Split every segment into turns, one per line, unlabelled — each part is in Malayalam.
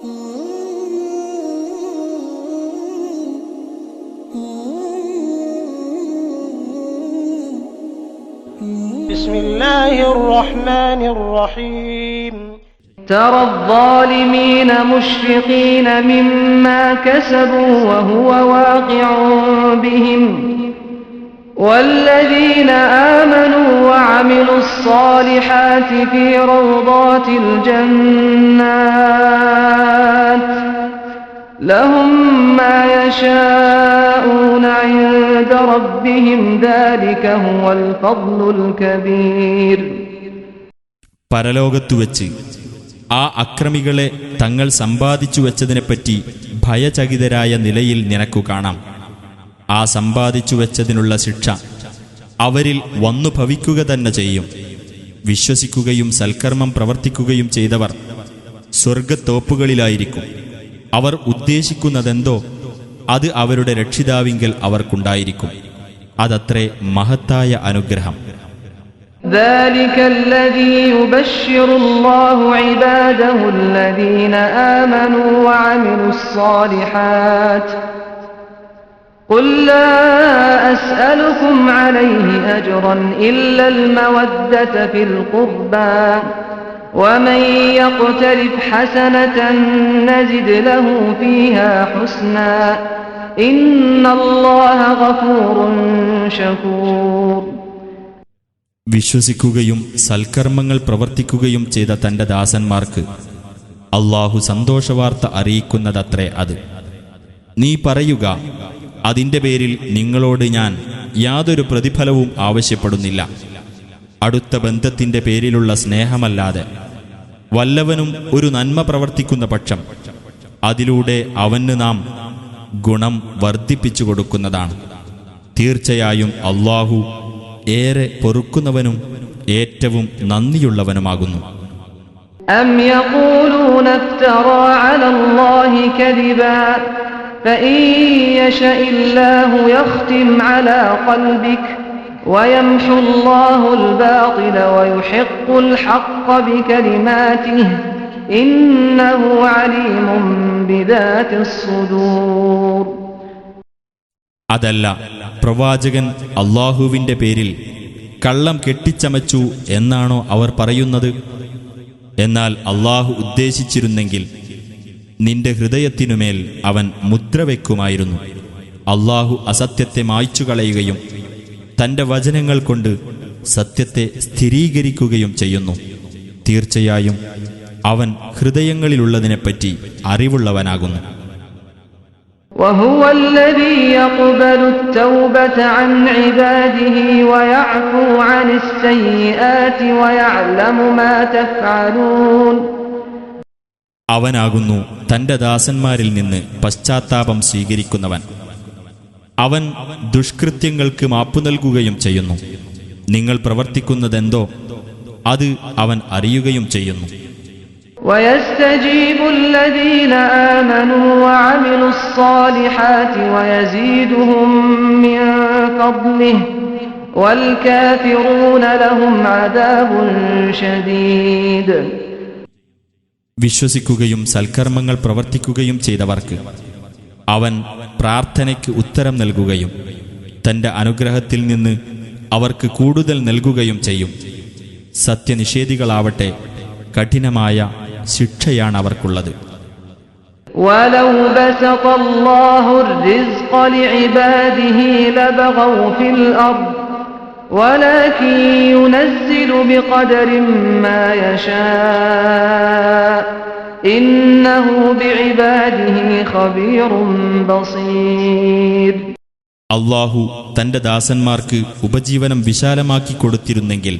بسم الله الرحمن الرحيم
ترى الظالمين مشفقين مما كسبوا وهو واقع بهم. والذين آمنوا وعملوا الصالحات في روضات الجنات لهم ما يشاءون عند ربهم ذلك هو الفضل الكبير
പരലോകത്തുവച്ച് ആ അക്രമികളെ തങ്ങൾ സമ്പാദിച്ചു വച്ചതിനെപ്പറ്റി ഭയചകിതരായ നിലയിൽ നിനക്കു കാണാം ആ സമ്പാദിച്ചു വച്ചതിനുള്ള ശിക്ഷ അവരിൽ വന്നു ഭവിക്കുക തന്നെ ചെയ്യും വിശ്വസിക്കുകയും സൽക്കർമ്മം പ്രവർത്തിക്കുകയും ചെയ്തവർ സ്വർഗത്തോപ്പുകളിലായിരിക്കും അവർ ഉദ്ദേശിക്കുന്നതെന്തോ അത് അവരുടെ രക്ഷിതാവിങ്കൽ അവർക്കുണ്ടായിരിക്കും അതത്രേ മഹത്തായ അനുഗ്രഹം
ذلك الذي يبشر الله عباده الذين آمنوا وعملوا الصالحات قل لا أسألكم عليه أجرا إلا المودة في القربى ومن يقترف حسنة نزد له فيها حسنا إن الله غفور شكور
വിശ്വസിക്കുകയും സൽക്കർമ്മങ്ങൾ പ്രവർത്തിക്കുകയും ചെയ്ത തന്റെ ദാസന്മാർക്ക് അള്ളാഹു സന്തോഷവാർത്ത അറിയിക്കുന്നതത്രേ അത് നീ പറയുക അതിന്റെ പേരിൽ നിങ്ങളോട് ഞാൻ യാതൊരു പ്രതിഫലവും ആവശ്യപ്പെടുന്നില്ല അടുത്ത ബന്ധത്തിന്റെ പേരിലുള്ള സ്നേഹമല്ലാതെ വല്ലവനും ഒരു നന്മ പ്രവർത്തിക്കുന്ന പക്ഷം അതിലൂടെ അവന് നാം ഗുണം വർദ്ധിപ്പിച്ചു കൊടുക്കുന്നതാണ് തീർച്ചയായും അള്ളാഹു ഏറെ പൊറുക്കുന്നവനും ഏറ്റവും നന്ദിയുള്ളവനുമാകുന്നു
أم يقولون افترى على الله كذبا فإن يشأ الله يختم على قلبك ويمحو الله الباطل ويحق الحق بكلماته إنه عليم بذات الصدور
അതല്ല പ്രവാചകൻ അള്ളാഹുവിന്റെ പേരിൽ കള്ളം കെട്ടിച്ചമച്ചു എന്നാണോ അവർ പറയുന്നത് എന്നാൽ അള്ളാഹു ഉദ്ദേശിച്ചിരുന്നെങ്കിൽ നിന്റെ ഹൃദയത്തിനുമേൽ അവൻ മുദ്ര വയ്ക്കുമായിരുന്നു അള്ളാഹു അസത്യത്തെ മായ്ച്ചു കളയുകയും തന്റെ വചനങ്ങൾ കൊണ്ട് സത്യത്തെ സ്ഥിരീകരിക്കുകയും ചെയ്യുന്നു തീർച്ചയായും അവൻ ഹൃദയങ്ങളിലുള്ളതിനെപ്പറ്റി അറിവുള്ളവനാകുന്നു
وهو الذي يقبل التوبة عن عباده ويعفو عن السيئات ويعلم ما تفعلون
അവനാകുന്നു തന്റെ ദാസന്മാരിൽ നിന്ന് പശ്ചാത്താപം സ്വീകരിക്കുന്നവൻ അവൻ ദുഷ്കൃത്യങ്ങൾക്ക് മാപ്പു നൽകുകയും ചെയ്യുന്നു നിങ്ങൾ പ്രവർത്തിക്കുന്നതെന്തോ അത് അവൻ അറിയുകയും ചെയ്യുന്നു
ويستجيب الذين آمنوا وعملوا الصالحات ويزيدهم من فضله والكافرون لهم عذاب شديد
വിശ്വസിക്കുകയും സൽക്കർമ്മങ്ങൾ പ്രവർത്തിക്കുകയും ചെയ്തവർക്ക് അവൻ പ്രാർത്ഥനയ്ക്ക് ഉത്തരം നൽകുകയും തന്റെ അനുഗ്രഹത്തിൽ നിന്ന് അവർക്ക് കൂടുതൽ നൽകുകയും ചെയ്യും സത്യനിഷേധികളാവട്ടെ കഠിനമായ ശിക്ഷയാണ് അവർക്കുള്ളത്
ولو بسط الله الرزق لعباده لبغوا في الأرض ولكن ينزل بقدر ما يشاء إنه بعباده خبير بصير
അള്ളാഹു തന്റെ ദാസന്മാർക്ക് ഉപജീവനം വിശാലമാക്കി കൊടുത്തിരുന്നെങ്കിൽ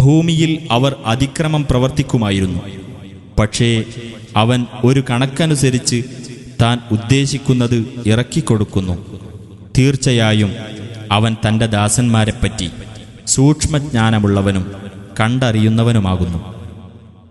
ഭൂമിയിൽ അവർ അതിക്രമം പ്രവർത്തിക്കുമായിരുന്നു പക്ഷേ അവൻ ഒരു കണക്കനുസരിച്ച് താൻ ഉദ്ദേശിക്കുന്നത് ഇറക്കിക്കൊടുക്കുന്നു തീർച്ചയായും അവൻ തന്റെ ദാസന്മാരെപ്പറ്റി സൂക്ഷ്മജ്ഞാനമുള്ളവനും കണ്ടറിയുന്നവനുമാകുന്നു.